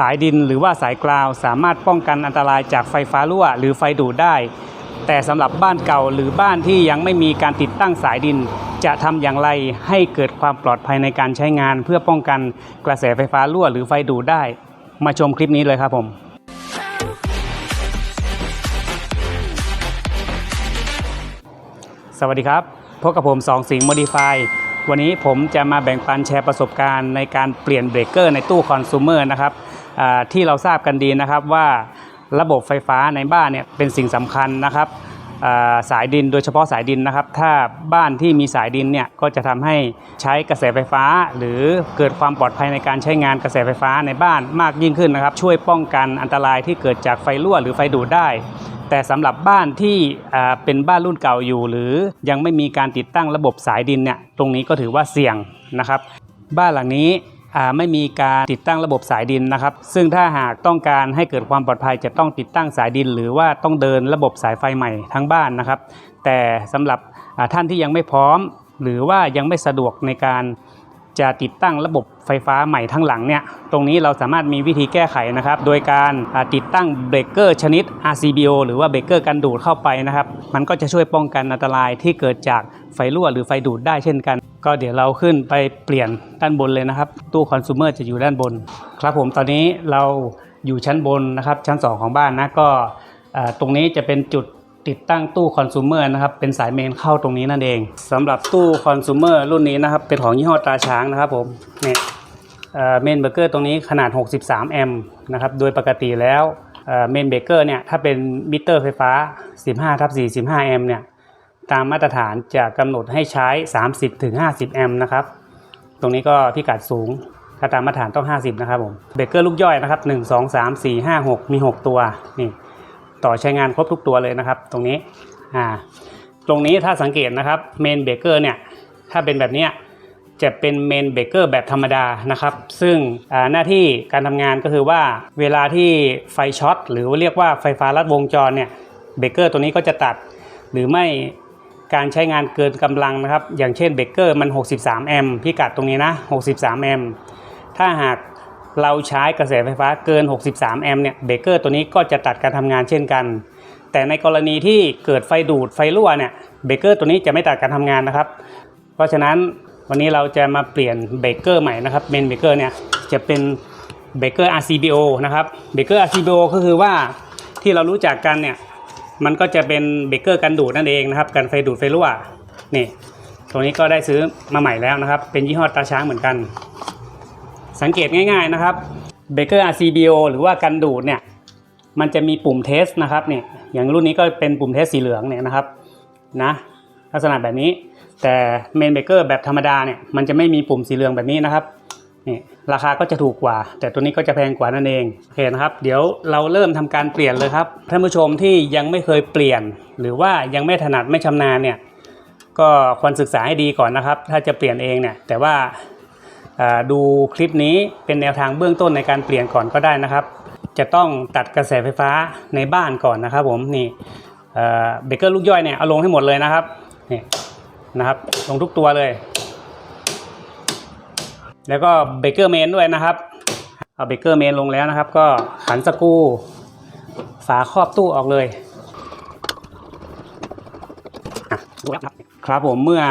สายดินหรือว่าสายกราว สามารถป้องกันอันตรายจากไฟฟ้ารั่ว หรือไฟดูดได้ แต่สำหรับบ้านเก่าหรือบ้านที่ยังไม่มีการติดตั้งสายดิน จะทำอย่างไรให้เกิดความปลอดภัยในการใช้งาน เพื่อป้องกันกระแสไฟฟ้ารั่ว หรือไฟดูดได้ มาชมคลิปนี้เลยครับผมสวัสดีครับพบกับผมสองสิงห์โมดิฟายวันนี้ผมจะมาแบ่งปันแชร์ประสบการณ์ในการเปลี่ยนเบรกเกอร์ในตู้คอน sumer นะครับ ที่เราทราบกันดีนะครับว่าระบบไฟฟ้าในบ้านเนี่ยเป็นสิ่งสำคัญนะครับสายดินโดยเฉพาะสายดินนะครับ ถ้าบ้านที่มีสายดินเนี่ยก็จะทำให้ใช้กระแสไฟฟ้า หรือเกิดความปลอดภัยในการใช้งานกระแสไฟฟ้าในบ้านมากยิ่งขึ้นนะครับ ช่วยป้องกันอันตรายที่เกิดจากไฟรั่วหรือไฟดูดได้ แต่สำหรับบ้านที่เป็นบ้านรุ่นเก่าอยู่ หรือยังไม่มีการติดตั้งระบบสายดินเนี่ยตรงนี้ก็ถือว่าเสี่ยงนะครับ บ้านหลังนี้ ไม่มีการติดตั้งระบบสายดินนะครับ ซึ่งถ้าหากต้องการให้เกิดความปลอดภัยจะต้องติดตั้งสายดิน หรือว่าต้องเดินระบบสายไฟใหม่ทั้งบ้านนะครับ แต่สำหรับท่านที่ยังไม่พร้อม หรือว่ายังไม่สะดวกในการจะติดตั้งระบบไฟฟ้าใหม่ทั้งหลังเนี่ย ตรงนี้เราสามารถมีวิธีแก้ไขนะครับ โดยการติดตั้งเบรกเกอร์ชนิด RCBO หรือว่าเบรกเกอร์กันดูดเข้าไปนะครับ มันก็จะช่วยป้องกันอันตรายที่เกิดจาก ไฟรั่วหรือไฟดูดได้เช่นกัน ก็เดี๋ยวเราขึ้นไปเปลี่ยนด้านบนเลยนะครับ ตู้คอน sumer จะอยู่ด้านบน ครับผมตอนนี้เราอยู่ชั้นบนนะครับ ชั้น 2 ของบ้านนะก็ตรงนี้จะเป็นจุดติดตั้งตู้คอน sumer นะครับเป็นสายเมนเข้าตรงนี้นั่นเองสำหรับตู้คอน sumer รุ่นนี้นะครับเป็นของยี่ห้อตราช้างนะครับผมเนี่ยเมนเบเกอร์ตรงนี้ขนาด 63 แอมป์นะครับโดยปกติแล้วเมนเบเกอร์เนี่ยถ้าเป็นมิเตอร์ไฟฟ้า 15ทับ45แอมป์เนี่ย ตามมาตรฐานจะกำหนดให้ใช้ 30ถึง50 แอมป์นะครับ ตรงนี้ก็พิกัดสูง ถ้าตามมาตรฐานต้อง 50 นะครับผมเบเกอร์ลูกย่อยนะครับ 1 2 3 4 5 6 มี 6 ตัวนี่ต่อใช้งานครบทุกตัวเลยนะครับ ตรงนี้อ่าตรงนี้ถ้าสังเกตนะครับเมนเบเกอร์เนี่ยถ้าเป็นแบบนี้จะเป็นเมนเบเกอร์แบบธรรมดานะครับ ซึ่งหน้าที่การทำงานก็คือว่าเวลาที่ไฟช็อตหรือเรียกว่าไฟฟ้าลัดวงจรเนี่ยเบเกอร์ตัวนี้ก็จะตัด หรือไม่ การใช้งานเกินกำลังนะครับ อย่างเช่นเบเกอร์มัน 63 แอมป์พิกัดตรงนี้นะ 63 แอมป์ถ้าหากเราใช้กระแสไฟฟ้าเกิน 63 แอมป์เนี่ยเบเกอร์ตัวนี้ก็จะตัดการทำงานเช่นกัน แต่ในกรณีที่เกิดไฟดูดไฟรั่วเนี่ยเบเกอร์ตัวนี้จะไม่ตัดการทำงานนะครับ เพราะฉะนั้นวันนี้เราจะมาเปลี่ยนเบเกอร์ใหม่นะครับเมนเบเกอร์เนี่ยจะเป็นเบเกอร์ RCBO นะครับเบเกอร์ RCBO ก็คือว่าที่เรารู้จักกันเนี่ย มันก็จะเป็นเบเกอร์กันดูดนั่นเองนะครับกันไฟดูดไฟรั่วนี่ตรงนี้ก็ได้ซื้อมาใหม่แล้วนะครับ เป็นยี่ห้อตาช้างเหมือนกัน สังเกตง่าย ๆนะครับเบเกอร์ RCBO หรือว่ากันดูดเนี่ยมันจะมีปุ่มเทสนะครับเนี่ยอย่างรุ่นนี้ก็เป็นปุ่มเทสสีเหลืองเนี่ยนะครับนะลักษณะแบบนี้แต่เมนเบเกอร์แบบธรรมดาเนี่ยมันจะไม่มีปุ่มสีเหลืองแบบนี้นะครับนี่ ราคาก็จะถูกกว่า แต่ตัวนี้ก็จะแพงกว่านั่นเองโอเคนะครับ เดี๋ยวเราเริ่มทำการเปลี่ยนเลยครับท่านผู้ชมที่ยังไม่เคยเปลี่ยน หรือว่ายังไม่ถนัดไม่ชำนาญเนี่ยก็ควรศึกษาให้ดีก่อนนะครับ ถ้าจะเปลี่ยนเองเนี่ยแต่ว่าอ่าดูคลิปนี้เป็นแนวทางเบื้องต้นในการเปลี่ยนก่อนก็ได้นะครับ จะต้องตัดกระแสไฟฟ้าในบ้านก่อนนะครับ ผมนี่เบเกอร์ลูกย่อยเนี่ยเอาลงให้หมดเลยนะครับนี่นะครับลงทุกตัวเลย แล้วก็เบเกอร์เมนด้วยนะครับ เอาเบเกอร์เมนลงแล้วนะครับ ก็ขันสกูฝาครอบตู้ออกเลยครับผมเมื่อ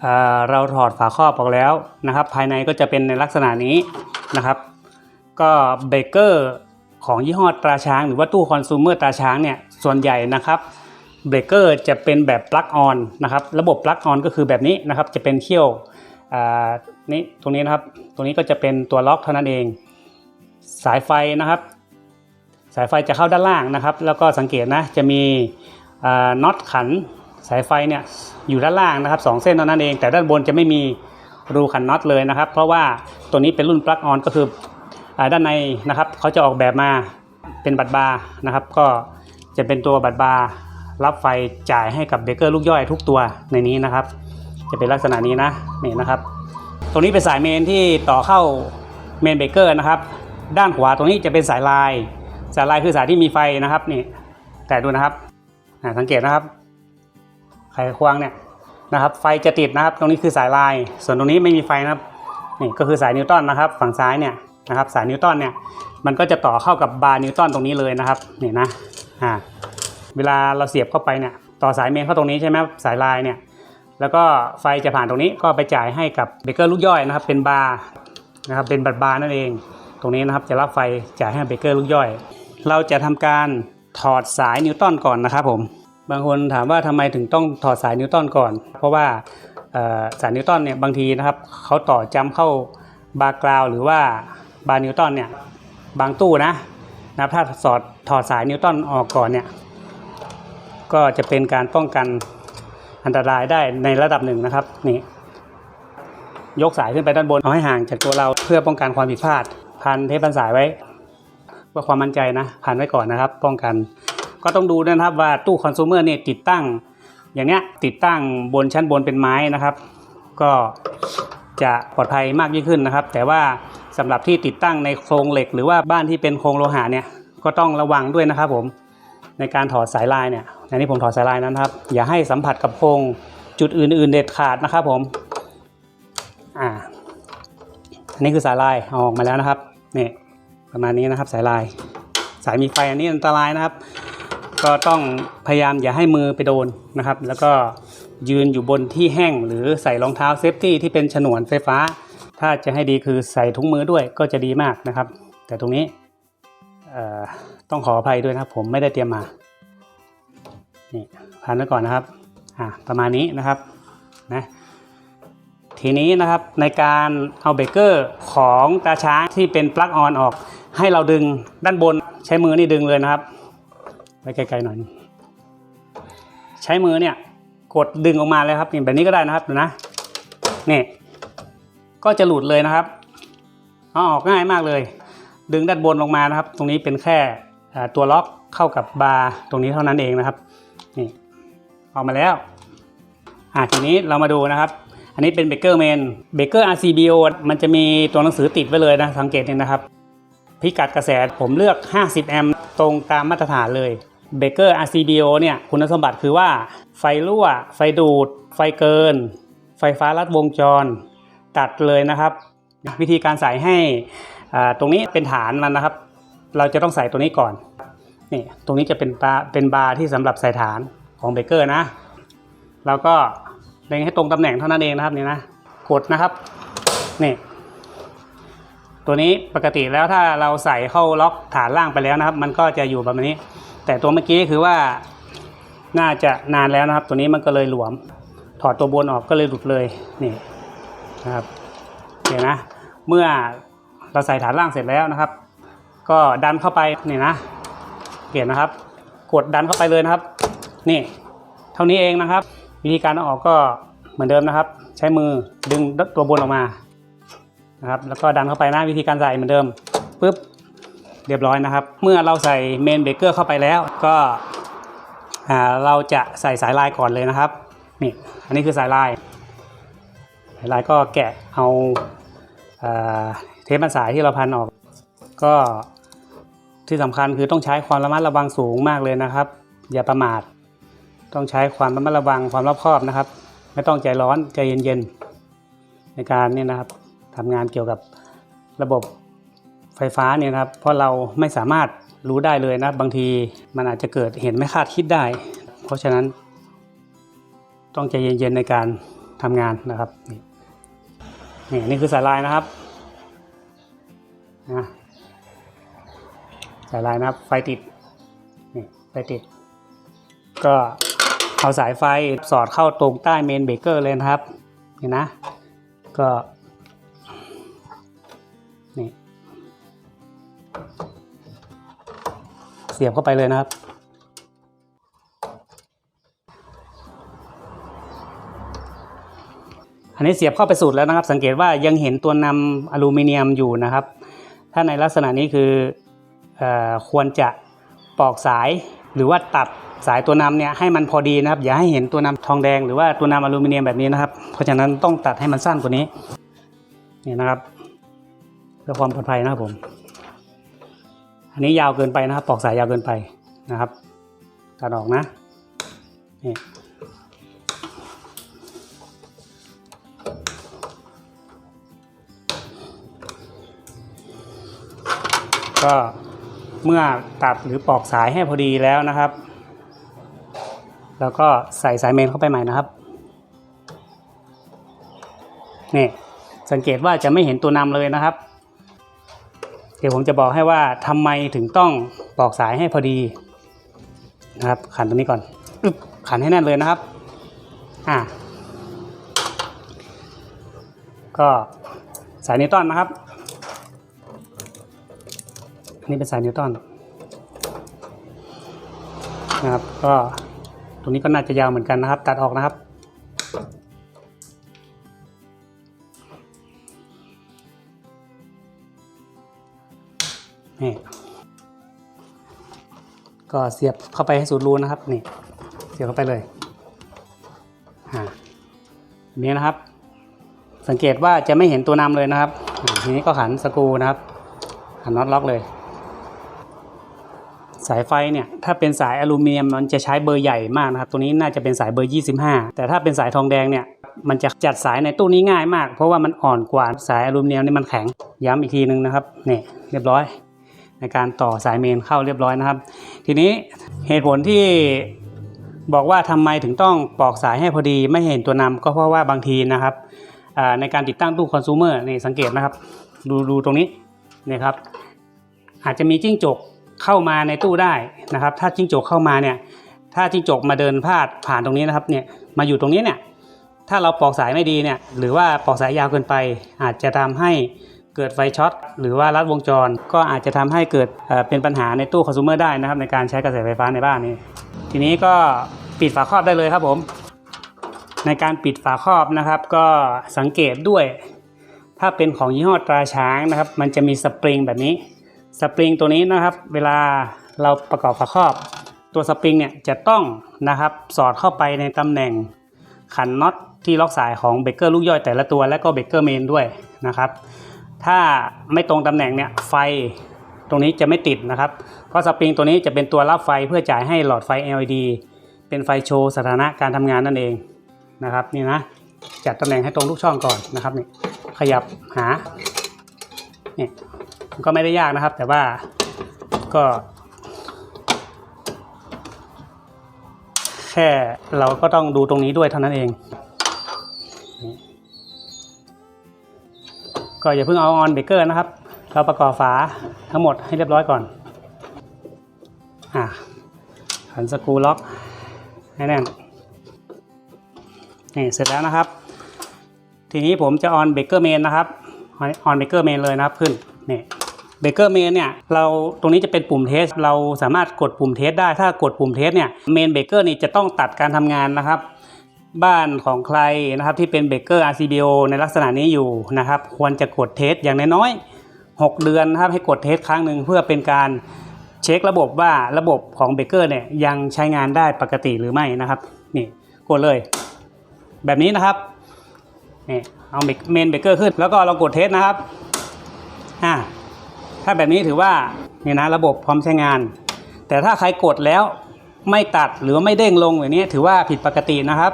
เอเราถอดฝาครอบออกแล้วนะครับ ภายในก็จะเป็นในลักษณะนี้นะครับ ก็เบเกอร์ของยี่ห้อตราช้าง หรือว่าตู้คอน sumer ตราช้างเนี่ยส่วนใหญ่นะครับเบรกเกอร์จะเป็นแบบปลั๊กออนนะครับ ระบบปลั๊กออนก็คือแบบนี้นะครับ จะเป็นเขี้ยว นี่ตรงนี้นะครับ ตรงนี้ก็จะเป็นตัวล็อกเท่านั้นเอง สายไฟนะครับ สายไฟจะเข้าด้านล่างนะครับ แล้วก็สังเกตนะจะมีน็อตขันสายไฟเนี่ยอยู่ด้านล่างนะครับสองเส้นเท่านั้นเอง แต่ด้านบนจะไม่มีรูขันน็อตเลยนะครับ เพราะว่าตัวนี้เป็นรุ่นปลั๊กออนก็คืออด้านในนะครับเขาจะออกแบบมาเป็นบัตรบาร์นะครับ ก็จะเป็นตัวบัตรบาร์รับไฟจ่ายให้กับเบเกอร์ลูกย่อยทุกตัวในนี้นะครับ จะเป็นลักษณะนี้นะนี่นะครับ ตรงนี้เป็นสายเมนที่ต่อเข้าเมนเบเกอร์นะครับ ด้านขวาตรงนี้จะเป็นสายลาย สายลายคือสายที่มีไฟนะครับนี่แต่ดูนะครับอ่าสังเกตนะครับ ไขควงเนี่ยนะครับ ไฟจะติดนะครับ ตรงนี้คือสายลาย ส่วนตรงนี้ไม่มีไฟนะครับนี่ก็คือสายนิวตันนะครับ ฝั่งซ้ายเนี่ยนะครับ สายนิวตันเนี่ยมันก็จะต่อเข้ากับบาร์นิวตันตรงนี้เลยนะครับนี่นะอ่าเวลาเราเสียบเข้าไปเนี่ยต่อสายเมนเข้าตรงนี้ใช่ไหมสายลายเนี่ย แล้วก็ไฟจะผ่านตรงนี้ก็ไปจ่ายให้กับเบเกอร์ลูกย่อยนะครับ เป็นบาร์นะครับเป็นบัตรบาร์นั่นเอง ตรงนี้นะครับจะรับไฟจ่ายให้เบเกอร์ลูกย่อย เราจะทำการถอดสายนิวตันก่อนนะครับผมบางคนถามว่าทำไมถึงต้องถอดสายนิวตันก่อน เพราะว่าสายนิวตันเนี่ยบางทีนะครับเขาต่อจำเข้าบาร์กราวหรือว่าบาร์นิวตันเนี่ยบางตู้นะนะถ้าสอดถอดสายนิวตันออกก่อนเนี่ยก็จะเป็นการป้องกัน อันตรายได้ในระดับหนึ่งนะครับนี่ยกสายขึ้นไปด้านบนเอาให้ห่างจากตัวเราเพื่อป้องกันความผิดพลาด พันเทปพันสายไว้เพื่อความมั่นใจนะพันไว้ก่อนนะครับ ป้องกัน ก็ต้องดูนะครับว่าตู้คอน sumer เนี่ยติดตั้ง อย่างเนี้ยติดตั้งบนชั้นบนเป็นไม้นะครับ ก็จะปลอดภัยมากยิ่งขึ้นนะครับ แต่ว่าสำหรับที่ติดตั้งในโครงเหล็ก หรือว่าบ้านที่เป็นโครงโลหะเนี่ยก็ต้องระวังด้วยนะครับผมในการถอดสายลายเนี่ย อันนี้ผมถอดสายลายนั้นครับ อย่าให้สัมผัสกับโครงจุดอื่น ๆ เด็ดขาดนะครับผมอ่าอันนี้คือสายลายเอาออกมาแล้วนะครับนี่ประมาณนี้นะครับสายลาย สายมีไฟอันนี้อันตรายนะครับ ก็ต้องพยายามอย่าให้มือไปโดนนะครับ แล้วก็ยืนอยู่บนที่แห้งหรือใส่รองเท้าเซฟตี้ที่เป็นฉนวนไฟฟ้า ถ้าจะให้ดีคือใส่ถุงมือด้วยก็จะดีมากนะครับ แต่ตรงนี้ต้องขออภัยด้วยนะครับผมไม่ได้เตรียมมา นี่พันไว้ก่อนนะครับอ่าประมาณนี้นะครับนะทีนี้นะครับในการเอาเบเกอร์ของตาช้างที่เป็นปลั๊กออนออก ให้เราดึงด้านบนใช้มือนี่ดึงเลยนะครับไปไกลๆหน่อยใช้มือเนี่ยกดดึงออกมาเลยครับแบบนี้ก็ได้นะครับดูนะนี่ก็จะหลุดเลยนะครับเอาออกง่ายมากเลย ดึงด้านบนลงมานะครับ ตรงนี้เป็นแค่ตัวล็อกเข้ากับบาร์ตรงนี้เท่านั้นเองนะครับ ออกมาแล้วอ่าทีนี้เรามาดูนะครับ อันนี้เป็นเบเกอร์เมนเบเกอร์ RCBO มันจะมีตัวหนังสือติดไว้เลยนะ สังเกตนี่นะครับ พิกัดกระแสผมเลือก 50 แอมป์ตรงตามมาตรฐานเลยเบเกอร์ RCBO เนี่ยคุณสมบัติคือว่า ไฟรั่ว ไฟดูด ไฟเกิน ไฟฟ้าลัดวงจร ตัดเลยนะครับ วิธีการใส่ให้อ่าตรงนี้เป็นฐานมันนะครับ เราจะต้องใส่ตัวนี้ก่อนนี่ตรงนี้จะเป็นบาร์เป็นบาร์ที่สำหรับใส่ฐาน ของเบเกอร์นะ เราก็เล็งให้ตรงตำแหน่งเท่านั้นเองนะครับนี่นะกดนะครับนี่ตัวนี้ปกติแล้วถ้าเราใส่เข้าล็อกฐานล่างไปแล้วนะครับ มันก็จะอยู่แบบนี้ แต่ตัวเมื่อกี้คือว่าน่าจะนานแล้วนะครับ ตัวนี้มันก็เลยหลวม ถอดตัวบนออกก็เลยหลุดเลยนี่นะครับเดี๋ยวนะ เมื่อเราใส่ฐานล่างเสร็จแล้วนะครับ ก็ดันเข้าไปนี่นะเปลี่ยนนะครับ กดดันเข้าไปเลยนะครับ นี่ เท่านี้เองนะครับ วิธีการเอาออกก็เหมือนเดิมนะครับ ใช้มือดึงตัวบนออกมานะครับ แล้วก็ดันเข้าไปนะวิธีการใส่เหมือนเดิมปุ๊บเรียบร้อยนะครับ เมื่อเราใส่เมนเบเกอร์เข้าไปแล้วก็เราจะใส่สายลายก่อนเลยนะครับนี่อันนี้คือสายลาย สายลายก็แกะเอาอ่าเทปมันสายที่เราพันออก ก็ที่สำคัญคือต้องใช้ความระมัดระวังสูงมากเลยนะครับ อย่าประมาท ต้องใช้ความระมัดระวังความรอบคอบนะครับ ไม่ต้องใจร้อนใจเย็นๆในการเนี่ยนะครับทำงานเกี่ยวกับระบบไฟฟ้าเนี่ยนะครับ เพราะเราไม่สามารถรู้ได้เลยนะบางทีมันอาจจะเกิดเห็นไม่คาดคิดได้ เพราะฉะนั้น ต้องใจเย็นๆในการทำงานนะครับนี่นี่นี่คือสายลายนะครับนะสายลายนะครับไฟติดนี่ไฟติด ก็ เอาสายไฟสอดเข้าตรงใต้เมนเบเกอร์เลยนะครับนี่นะ ก็นี่เสียบเข้าไปเลยนะครับอันนี้เสียบเข้าไปสุดแล้วนะครับ สังเกตว่ายังเห็นตัวนำอลูมิเนียมอยู่นะครับ ถ้าในลักษณะนี้คืออควรจะปอกสายหรือว่าตัด สายตัวนำเนี่ยให้มันพอดีนะครับ อย่าให้เห็นตัวนำทองแดงหรือว่าตัวนำอลูมิเนียมแบบนี้นะครับ เพราะฉะนั้นต้องตัดให้มันสั้นกว่านี้นี่นะครับเพื่อความปลอดภัยนะครับผม อันนี้ยาวเกินไปนะครับปอกสายยาวเกินไปนะครับตัดออกนะนี่ก็เมื่อตัดหรือปอกสายให้พอดีแล้วนะครับ แล้วก็ใส่สายเมนเข้าไปใหม่นะครับนี่สังเกตว่าจะไม่เห็นตัวนำเลยนะครับ เดี๋ยวผมจะบอกให้ว่าทำไมถึงต้องปอกสายให้พอดีนะครับ ขันตรงนี้ก่อนอึบขันให้แน่นเลยนะครับอ่าก็สายนิวตันนะครับอันนี้เป็นสายนิวตันนะครับก็ ตรงนี้ก็น่าจะยาวเหมือนกันนะครับ ตัดออกนะครับ นี่ก็เสียบเข้าไปให้สุดรูนะครับนี่เสียบเข้าไปเลยอ่านี้นะครับ สังเกตว่าจะไม่เห็นตัวนำเลยนะครับอ่าทีนี้ก็ขันสกรูนะครับขันน็อตล็อกเลย สายไฟเนี่ยถ้าเป็นสายอลูมิเนียมมันจะใช้เบอร์ใหญ่มากนะครับตัวนี้น่าจะเป็นสายเบอร์ 25 แต่ถ้าเป็นสายทองแดงเนี่ยมันจะจัดสายในตู้นี้ง่ายมาก เพราะว่ามันอ่อนกว่าสายอลูมิเนียมนี่มันแข็งย้ำอีกทีนึงนะครับนี่เรียบร้อย ในการต่อสายเมนเข้าเรียบร้อยนะครับ ทีนี้เหตุผลที่บอกว่าทำไมถึงต้องปอกสายให้พอดีไม่เห็นตัวนำก็เพราะว่าบางทีนะครับในการติดตั้งตู้คอน sumer นี่สังเกตนะครับ ดูดูตรงนี้นี่ครับอาจจะมีจิ้งจก เข้ามาในตู้ได้นะครับ ถ้าจิ้งจกเข้ามาเนี่ย ถ้าจิ้งจกมาเดินพาดผ่านตรงนี้นะครับเนี่ยมาอยู่ตรงนี้เนี่ยถ้าเราปอกสายไม่ดีเนี่ยหรือว่าปอกสายยาวเกินไป อาจจะทำให้เกิดไฟช็อตหรือว่าลัดวงจร ก็อาจจะทำให้เกิดเอ่อเป็นปัญหาในตู้คอน sumer ได้นะครับ ในการใช้กระแสไฟฟ้าในบ้านนี้ ทีนี้ก็ปิดฝาครอบได้เลยครับผม ในการปิดฝาครอบนะครับ ก็สังเกตด้วย ถ้าเป็นของยี่ห้อตราช้างนะครับ มันจะมีสปริงแบบนี้ สปริงตัวนี้นะครับ เวลาเราประกอบฝาครอบ ตัวสปริงเนี่ยจะต้องนะครับสอดเข้าไปในตำแหน่งขันน็อตที่ล็อกสายของเบรกเกอร์ลูกย่อยแต่ละตัวและก็เบรกเกอร์เมนด้วยนะครับ ถ้าไม่ตรงตำแหน่งเนี่ยไฟตรงนี้จะไม่ติดนะครับ เพราะสปริงตัวนี้จะเป็นตัวรับไฟเพื่อจ่ายให้หลอดไฟ LED เป็นไฟโชว์สถานะการทำงานนั่นเองนะครับนี่นะจัดตำแหน่งให้ตรงทุกช่องก่อนนะครับนี่ขยับหาเนี่มัน ก็ไม่ได้ยากนะครับ แต่ว่าก็ แค่เราก็ต้องดูตรงนี้ด้วยเท่านั้นเอง ก็อย่าเพิ่งเอาออนเบเกอร์นะครับ เราประกอบฝาทั้งหมดให้เรียบร้อยก่อนอะขันสกูล็อกให้แน่นนี่เสร็จแล้วนะครับ ทีนี้ผมจะออนเบเกอร์เมนนะครับออนเบเกอร์เมนเลยนะครับขึ้นนี่ เบเกอร์เมนเนี่ยเราตรงนี้จะเป็นปุ่มเทส เราสามารถกดปุ่มเทสได้ถ้ากดปุ่มเทสเนี่ยเมนเบเกอร์นี่จะต้องตัดการทำงานนะครับ บ้านของใครนะครับที่เป็นเบเกอร์ RCBO ในลักษณะนี้อยู่นะครับ ควรจะกดเทสอย่างน้อยๆ6เดือนนะครับให้กดเทสครั้งหนึ่งเพื่อเป็นการเช็คระบบว่าระบบของเบเกอร์เนี่ยยังใช้งานได้ปกติหรือไม่นะครับนี่กดเลย แบบนี้นะครับนี่เอาเมนเบเกอร์ขึ้นแล้วก็เรากดเทสนะครับ ถ้าแบบนี้ถือว่าเนี่ยนะระบบพร้อมใช้งาน แต่ถ้าใครกดแล้วไม่ตัดหรือไม่เด้งลงอย่างนี้ถือว่าผิดปกตินะครับ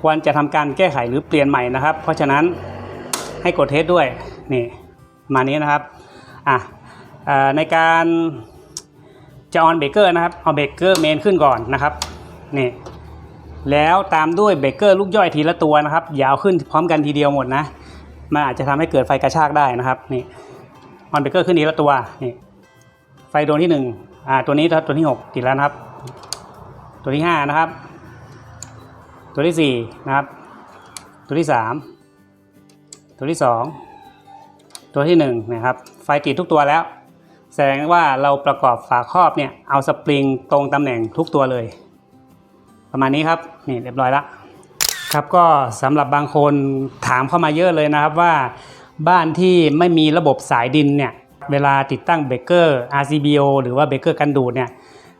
ควรจะทำการแก้ไขหรือเปลี่ยนใหม่นะครับ เพราะฉะนั้นให้กดเทสด้วยนี่มานี้นะครับอะอ่อในการจะออนเบรกเกอร์นะครับเอาเบรกเกอร์เมนขึ้นก่อนนะครับนี่แล้วตามด้วยเบรกเกอร์ลูกย่อยทีละตัวนะครับอยาวขึ้นพร้อมกันทีเดียวหมดนะมันอาจจะทำให้เกิดไฟกระชากได้นะครับนี่ ออนเบเกอร์ขึ้นทีละตัวนี่ไฟดวงที่หนึ่งอ่าตัวนี้ตัวที่หกติดแล้วนะครับ ตัวที่ห้านะครับ ตัวที่สี่นะครับ ตัวที่สามตัวที่สองตัวที่หนึ่งนะครับ ไฟติดทุกตัวแล้ว แสดงว่าเราประกอบฝาครอบเนี่ยเอาสปริงตรงตำแหน่งทุกตัวเลย ประมาณนี้ครับนี่เรียบร้อยแล้วครับก็สำหรับบางคนถามเข้ามาเยอะเลยนะครับว่า บ้านที่ไม่มีระบบสายดินเนี่ยเวลาติดตั้งเบรกเกอร์ RCBO หรือว่าเบรกเกอร์กันดูดเนี่ย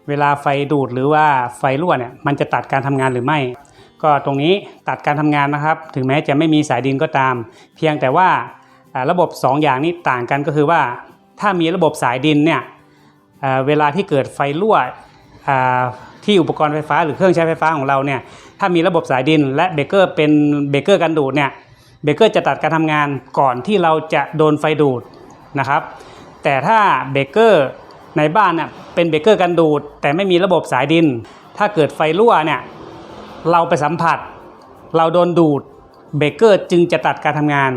เวลาไฟดูดหรือว่าไฟรั่วเนี่ยมันจะตัดการทำงานหรือไม่ ก็ตรงนี้ตัดการทำงานนะครับ ถึงแม้จะไม่มีสายดินก็ตาม เพียงแต่ว่าระบบ 2 อย่างนี้ต่างกันก็คือว่า ถ้ามีระบบสายดินเนี่ยเวลาที่เกิดไฟรั่วที่อุปกรณ์ไฟฟ้าหรือเครื่องใช้ไฟฟ้าของเราเนี่ยถ้ามีระบบสายดินและเบรกเกอร์เป็นเบรกเกอร์กันดูดเนี่ย เบรกเกอร์จะตัดการทำงานก่อนที่เราจะโดนไฟดูดนะครับ แต่ถ้าเบรกเกอร์ในบ้านเน่ะเป็นเบรกเกอร์กันดูด แต่ไม่มีระบบสายดิน ถ้าเกิดไฟรั่วเนี่ยเราไปสัมผัส เราโดนดูดเบรกเกอร์จึงจะตัดการทำงาน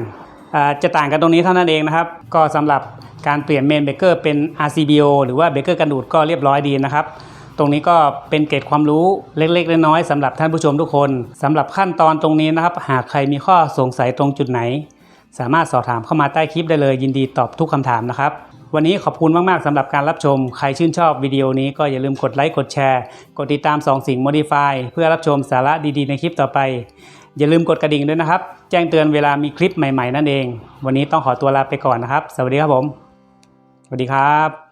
จะต่างกันตรงนี้เท่านั้นเองนะครับ ก็สำหรับการเปลี่ยนเมนเบรกเกอร์เป็น RCBO หรือว่าเบรกเกอร์กันดูดก็เรียบร้อยดีนะครับ ตรงนี้ก็เป็นเกร็ดความรู้เล็กๆน้อยๆสำหรับท่านผู้ชมทุกคน สำหรับขั้นตอนตรงนี้นะครับ หากใครมีข้อสงสัยตรงจุดไหน สามารถสอบถามเข้ามาใต้คลิปได้เลย ยินดีตอบทุกคำถามนะครับ วันนี้ขอบคุณมากๆสำหรับการรับชม ใครชื่นชอบวิดีโอนี้ก็อย่าลืมกดไลค์กดแชร์ กดติดตาม2สิ่ง Modify เพื่อรับชมสาระดีๆ ในคลิปต่อไป อย่าลืมกดกระดิ่งด้วยนะครับ แจ้งเตือนเวลามีคลิปใหม่ ๆ นั่นเอง วันนี้ต้องขอตัวลาไปก่อนนะครับ สวัสดีครับผม สวัสดีครับ